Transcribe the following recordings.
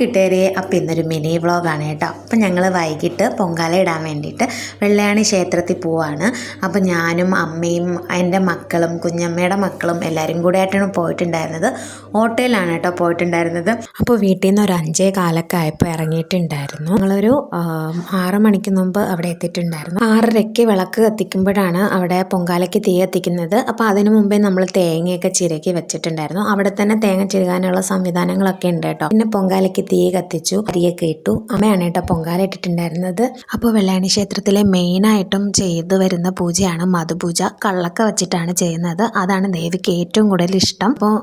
കിട്ടേരെ അപ്പം ഇന്നൊരു മിനി വ്ളോഗാണ് കേട്ടോ. അപ്പം ഞങ്ങൾ വൈകിട്ട് പൊങ്കാല ഇടാൻ വേണ്ടിയിട്ട് വെള്ളയാണി ക്ഷേത്രത്തിൽ പോവാണ്. അപ്പം ഞാനും അമ്മയും എന്റെ മക്കളും കുഞ്ഞമ്മയുടെ മക്കളും എല്ലാവരും കൂടെ ആയിട്ടാണ് പോയിട്ടുണ്ടായിരുന്നത്. ഓട്ടോയിലാണ് കേട്ടോ പോയിട്ടുണ്ടായിരുന്നത്. അപ്പോൾ വീട്ടിൽ നിന്ന് ഒരു അഞ്ചേ കാലൊക്കെ ആയപ്പോൾ ഇറങ്ങിയിട്ടുണ്ടായിരുന്നു. ഞങ്ങളൊരു ആറ് മണിക്ക് മുമ്പ് അവിടെ എത്തിയിട്ടുണ്ടായിരുന്നു. ആറരയ്ക്ക് വിളക്ക് കത്തിക്കുമ്പോഴാണ് അവിടെ പൊങ്കാലയ്ക്ക് തീ കത്തിക്കുന്നത്. അപ്പോൾ അതിനു മുമ്പേ നമ്മൾ തേങ്ങയൊക്കെ ചിരക്കി വെച്ചിട്ടുണ്ടായിരുന്നു. അവിടെ തന്നെ തേങ്ങ ചിരുകാനുള്ള സംവിധാനങ്ങളൊക്കെ ഉണ്ട് കേട്ടോ. പിന്നെ പൊങ്കാലയ്ക്ക് തീ കത്തിച്ചു അരിയൊക്കെ ഇട്ടു. അമ്മയാണ് കേട്ടോ പൊങ്കാല ഇട്ടിട്ടുണ്ടായിരുന്നത്. അപ്പോൾ വെള്ളായണി ക്ഷേത്രത്തിലെ മെയിനായിട്ടും ചെയ്തു വരുന്ന പൂജയാണ് മധുപൂജ. കള്ളക്ക വെച്ചിട്ടാണ് ചെയ്യുന്നത്. അതാണ് ദേവിക്ക് ഏറ്റവും കൂടുതൽ ഇഷ്ടം. അപ്പോൾ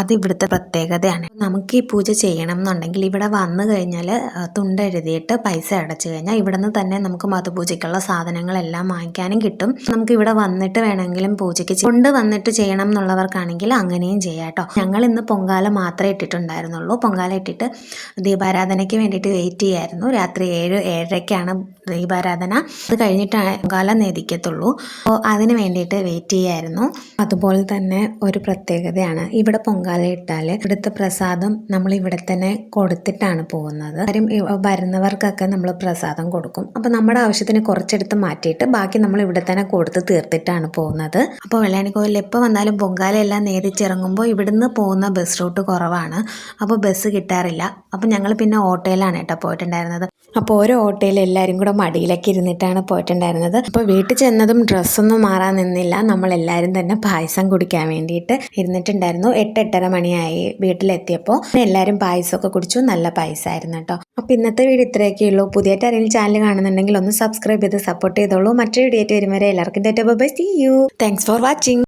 അത് ഇവിടുത്തെ പ്രത്യേകതയാണ്. നമുക്ക് ഈ പൂജ ചെയ്യണം എന്നുണ്ടെങ്കിൽ ഇവിടെ വന്നു കഴിഞ്ഞാൽ തുണ്ടെഴുതിയിട്ട് പൈസ അടച്ചു കഴിഞ്ഞാൽ ഇവിടെ തന്നെ നമുക്ക് മധുപൂജയ്ക്കുള്ള സാധനങ്ങളെല്ലാം വാങ്ങിക്കാനും കിട്ടും. നമുക്ക് ഇവിടെ വന്നിട്ട് വേണമെങ്കിലും പൂജയ്ക്ക് കൊണ്ട് വന്നിട്ട് ചെയ്യണം എന്നുള്ളവർക്കാണെങ്കിൽ അങ്ങനെയും ചെയ്യാം കേട്ടോ. ഞങ്ങൾ ഇന്ന് പൊങ്കാല മാത്രമേ ഇട്ടിട്ടുണ്ടായിരുന്നുള്ളൂ. പൊങ്കാല ഇട്ടിട്ട് ദീപാരാധനയ്ക്ക് വേണ്ടിയിട്ട് വെയിറ്റ് ചെയ്യായിരുന്നു. രാത്രി ഏഴ് ഏഴരയ്ക്കാണ് ദീപാരാധന. അത് കഴിഞ്ഞിട്ട് പൊങ്കാല നേദിക്കത്തുള്ളൂ അപ്പോൾ അതിന് വേണ്ടിയിട്ട് വെയിറ്റ് ചെയ്യായിരുന്നു. അതുപോലെ തന്നെ ഒരു പ്രത്യേകതയാണ് ഇവിടെ പൊങ്കാല ഇട്ടാൽ ഇവിടുത്തെ പ്രസാദം നമ്മൾ ഇവിടെ തന്നെ കൊടുത്തിട്ടാണ് പോകുന്നത്. കാര്യം വരുന്നവർക്കൊക്കെ നമ്മൾ പ്രസാദം കൊടുക്കും. അപ്പോൾ നമ്മുടെ ആവശ്യത്തിന് കുറച്ചെടുത്ത് മാറ്റിയിട്ട് ബാക്കി നമ്മൾ ഇവിടെ തന്നെ കൊടുത്ത് തീർത്തിട്ടാണ് പോകുന്നത്. അപ്പോൾ വെള്ളാണി കോവിൽ എപ്പോൾ വന്നാലും പൊങ്കാലയെല്ലാം നേദിച്ചിറങ്ങുമ്പോൾ ഇവിടുന്ന് പോകുന്ന ബസ് റൂട്ട് കുറവാണ്. അപ്പോൾ ബസ് കിട്ടാറില്ല. അപ്പോൾ ഞങ്ങൾ പിന്നെ ഓട്ടോയിലാണ് കേട്ടോ പോയിട്ടുണ്ടായിരുന്നത്. അപ്പോൾ ഓരോ ഓട്ടോയിൽ എല്ലാവരും കൂടെ മടിയിലൊക്കെ ഇരുന്നിട്ടാണ് പോയിട്ടുണ്ടായിരുന്നത്. അപ്പോൾ വീട്ടിൽ ചെന്നതും ഡ്രസ്സൊന്നും മാറാൻ നിന്നില്ല. നമ്മൾ എല്ലാവരും തന്നെ പായസം കുടിക്കാൻ വേണ്ടിയിട്ട് ഇരുന്നിട്ടുണ്ടായിരുന്നു. എട്ട് എട്ടര മണിയായി വീട്ടിലെത്തിയപ്പോൾ എല്ലാവരും പായസമൊക്കെ കുടിച്ചു. നല്ല പായസമായിരുന്നു കേട്ടോ. അപ്പോൾ ഇന്നത്തെ വീഡിയോ ഇത്രയൊക്കെ ഉള്ളൂ. പുതിയതായിട്ട് ആരെങ്കിലും ചാനൽ കാണുന്നുണ്ടെങ്കിൽ ഒന്ന് സബ്സ്ക്രൈബ് ചെയ്ത് സപ്പോർട്ട് ചെയ്തോളൂ. മറ്റൊരു വീഡിയോ ആയിട്ട് വരും വരെ എല്ലാവർക്കും bye see you thanks for watching